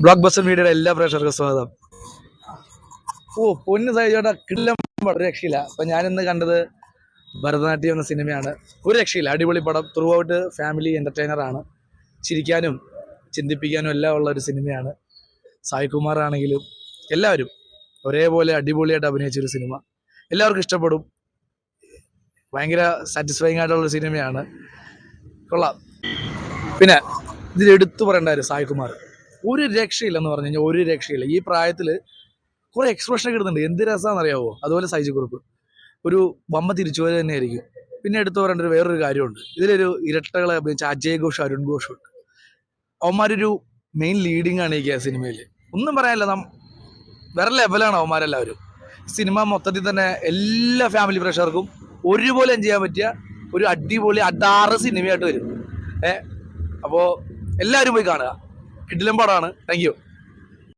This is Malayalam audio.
ബ്ലോക്ക് ബസ്റ്റർ മീഡിയയുടെ എല്ലാ പ്രേക്ഷകർക്കും സ്വാഗതം. ഓ പൊന്ന് സഹിച്ചോട്ടാ കിള്ളം ഒരു രക്ഷയില്ല. അപ്പൊ ഞാനിന്ന് കണ്ടത് ഭരതനാട്യം എന്ന സിനിമയാണ്. ഒരു രക്ഷയില്ല. അടിപൊളി പടം. ത്രൂ ഔട്ട് ഫാമിലി ആണ്. ചിരിക്കാനും ചിന്തിപ്പിക്കാനും എല്ലാം ഉള്ള ഒരു സിനിമയാണ്. സായി കുമാർ ആണെങ്കിലും എല്ലാവരും ഒരേപോലെ അടിപൊളിയായിട്ട് അഭിനയിച്ച ഒരു സിനിമ. എല്ലാവർക്കും ഇഷ്ടപ്പെടും. ഭയങ്കര സാറ്റിസ്ഫൈങ് ആയിട്ടുള്ള സിനിമയാണ്. കൊള്ളാം. പിന്നെ ഇതിൽ എടുത്തു പറയേണ്ട ഒരു സായി കുമാർ. ഒരു രക്ഷയില്ലെന്ന് പറഞ്ഞു കഴിഞ്ഞാൽ ഒരു രക്ഷയില്ല. ഈ പ്രായത്തിൽ കുറെ എക്സ്പ്രഷൻ ഒക്കെ ഇടുന്നുണ്ട്. എന്ത് രസമാണെന്ന് അറിയാവോ അതുപോലെ സൈജ് കുറിപ്പ്. ഒരു വമ്മ തന്നെ ആയിരിക്കും പിന്നെ എടുത്തു പറയേണ്ട ഒരു വേറൊരു കാര്യമുണ്ട്. ഇതിലൊരു ഇരട്ടകളെ അജയ് ഘോഷ് അരുൺ ഘോഷ് ഉണ്ട്. അവന്മാരൊരു മെയിൻ ലീഡിങ് ആണ് ഈ സിനിമയിൽ ഒന്നും പറയാനില്ല. നാം വേറെ ലെവലാണ് അവന്മാരെല്ലാവരും. സിനിമ മൊത്തത്തിൽ തന്നെ എല്ലാ ഫാമിലി പ്രഷർക്കും ഒരുപോലെ ചെയ്യാൻ പറ്റിയ ഒരു അടിപൊളി അടാറ് സിനിമയായിട്ട് വരും. ഏ അപ്പോൾ എല്ലാവരും പോയി കാണുക. കിഡിലം പടമാണ് താങ്ക് യു